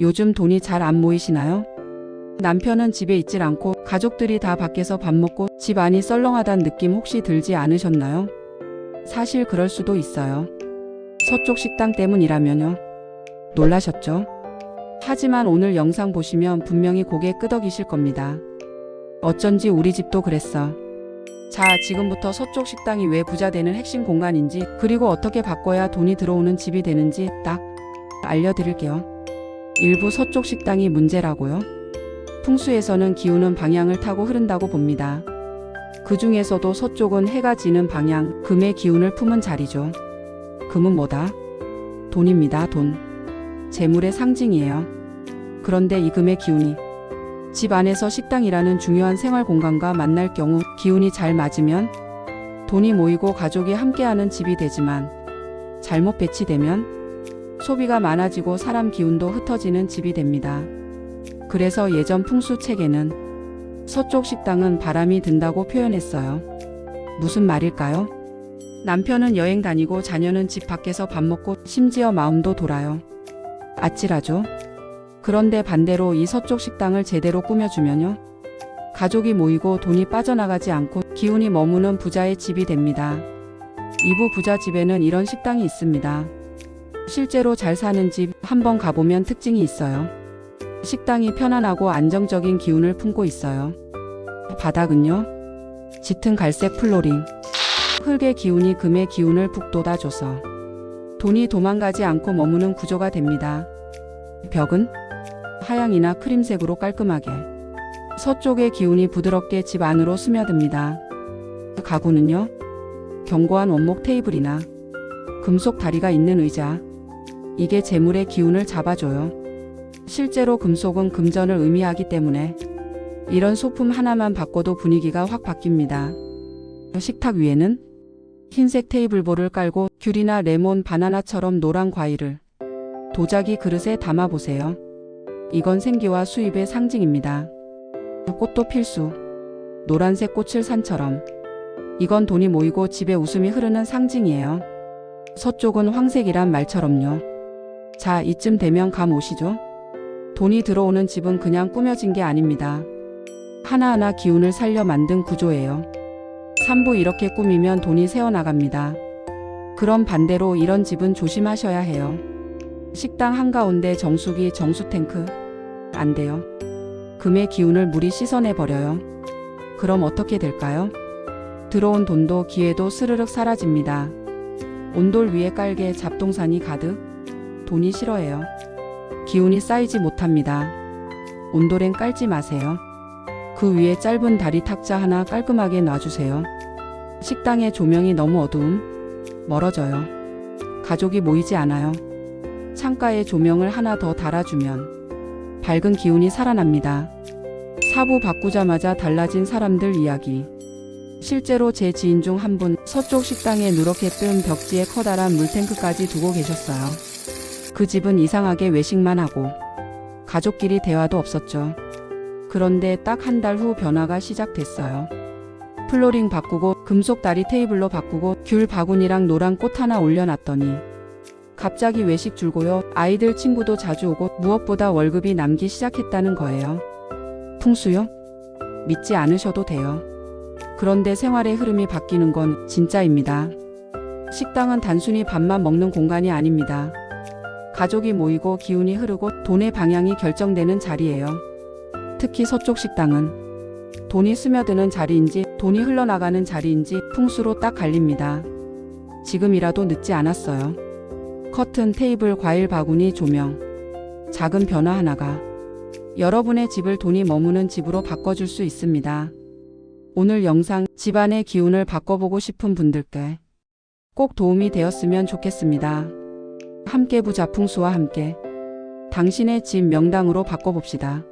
요즘 돈이 잘 안 모이시나요? 남편은 집에 있질 않고 가족들이 다 밖에서 밥 먹고 집 안이 썰렁하단 느낌 혹시 들지 않으셨나요? 사실 그럴 수도 있어요. 서쪽 식당 때문이라면요. 놀라셨죠? 하지만 오늘 영상 보시면 분명히 고개 끄덕이실 겁니다. 어쩐지 우리 집도 그랬어. 자, 지금부터 서쪽 식당이 왜 부자 되는 핵심 공간인지, 그리고 어떻게 바꿔야 돈이 들어오는 집이 되는지 딱 알려드릴게요. 일부 서쪽 식당이 문제라고요? 풍수에서는 기운은 방향을 타고 흐른다고 봅니다. 그 중에서도 서쪽은 해가 지는 방향, 금의 기운을 품은 자리죠. 금은 뭐다? 돈입니다, 돈. 재물의 상징이에요. 그런데 이 금의 기운이 집 안에서 식당이라는 중요한 생활 공간과 만날 경우 기운이 잘 맞으면 돈이 모이고 가족이 함께하는 집이 되지만 잘못 배치되면 소비가 많아지고 사람 기운도 흩어지는 집이 됩니다. 그래서 예전 풍수 책에는 서쪽 식당은 바람이 든다고 표현했어요. 무슨 말일까요? 남편은 여행 다니고 자녀는 집 밖에서 밥 먹고 심지어 마음도 돌아요. 아찔하죠? 그런데 반대로 이 서쪽 식당을 제대로 꾸며주면요. 가족이 모이고 돈이 빠져나가지 않고 기운이 머무는 부자의 집이 됩니다. 이부 부자 집에는 이런 식당이 있습니다. 실제로 잘 사는 집 한번 가보면 특징이 있어요. 식당이 편안하고 안정적인 기운을 품고 있어요. 바닥은요? 짙은 갈색 플로링. 흙의 기운이 금의 기운을 북돋아줘서 돈이 도망가지 않고 머무는 구조가 됩니다. 벽은 하양이나 크림색으로 깔끔하게. 서쪽의 기운이 부드럽게 집 안으로 스며듭니다. 가구는요? 견고한 원목 테이블이나 금속 다리가 있는 의자. 이게 재물의 기운을 잡아줘요. 실제로 금속은 금전을 의미하기 때문에 이런 소품 하나만 바꿔도 분위기가 확 바뀝니다. 식탁 위에는 흰색 테이블볼을 깔고 귤이나 레몬, 바나나처럼 노란 과일을 도자기 그릇에 담아보세요. 이건 생기와 수입의 상징입니다. 꽃도 필수. 노란색 꽃을 산처럼. 이건 돈이 모이고 집에 웃음이 흐르는 상징이에요. 서쪽은 황색이란 말처럼요. 자, 이쯤 되면 감 오시죠? 돈이 들어오는 집은 그냥 꾸며진 게 아닙니다. 하나하나 기운을 살려 만든 구조예요. 3부 이렇게 꾸미면 돈이 새어나갑니다. 그럼 반대로 이런 집은 조심하셔야 해요. 식당 한가운데 정수기, 정수탱크. 안 돼요. 금의 기운을 물이 씻어내 버려요. 그럼 어떻게 될까요? 들어온 돈도 기회도 스르륵 사라집니다. 온돌 위에 깔개 잡동사니 가득. 돈이 싫어해요. 기운이 쌓이지 못합니다. 온돌엔 깔지 마세요. 그 위에 짧은 다리 탁자 하나 깔끔하게 놔주세요. 식당의 조명이 너무 어두움, 멀어져요. 가족이 모이지 않아요. 창가에 조명을 하나 더 달아주면 밝은 기운이 살아납니다. 사부 바꾸자마자 달라진 사람들 이야기. 실제로 제 지인 중 한 분 서쪽 식당에 누렇게 뜬 벽지에 커다란 물탱크까지 두고 계셨어요. 그 집은 이상하게 외식만 하고 가족끼리 대화도 없었죠. 그런데 딱 한 달 후 변화가 시작됐어요. 플로링 바꾸고 금속 다리 테이블로 바꾸고 귤 바구니랑 노란 꽃 하나 올려놨더니 갑자기 외식 줄고요. 아이들 친구도 자주 오고 무엇보다 월급이 남기 시작했다는 거예요. 풍수요? 믿지 않으셔도 돼요. 그런데 생활의 흐름이 바뀌는 건 진짜입니다. 식당은 단순히 밥만 먹는 공간이 아닙니다. 가족이 모이고 기운이 흐르고 돈의 방향이 결정되는 자리예요. 특히 서쪽 식당은 돈이 스며드는 자리인지 돈이 흘러나가는 자리인지 풍수로 딱 갈립니다. 지금이라도 늦지 않았어요. 커튼, 테이블, 과일 바구니, 조명. 작은 변화 하나가 여러분의 집을 돈이 머무는 집으로 바꿔줄 수 있습니다. 오늘 영상 집안의 기운을 바꿔보고 싶은 분들께 꼭 도움이 되었으면 좋겠습니다. 함께 부자 풍수와 함께 당신의 집 명당으로 바꿔봅시다.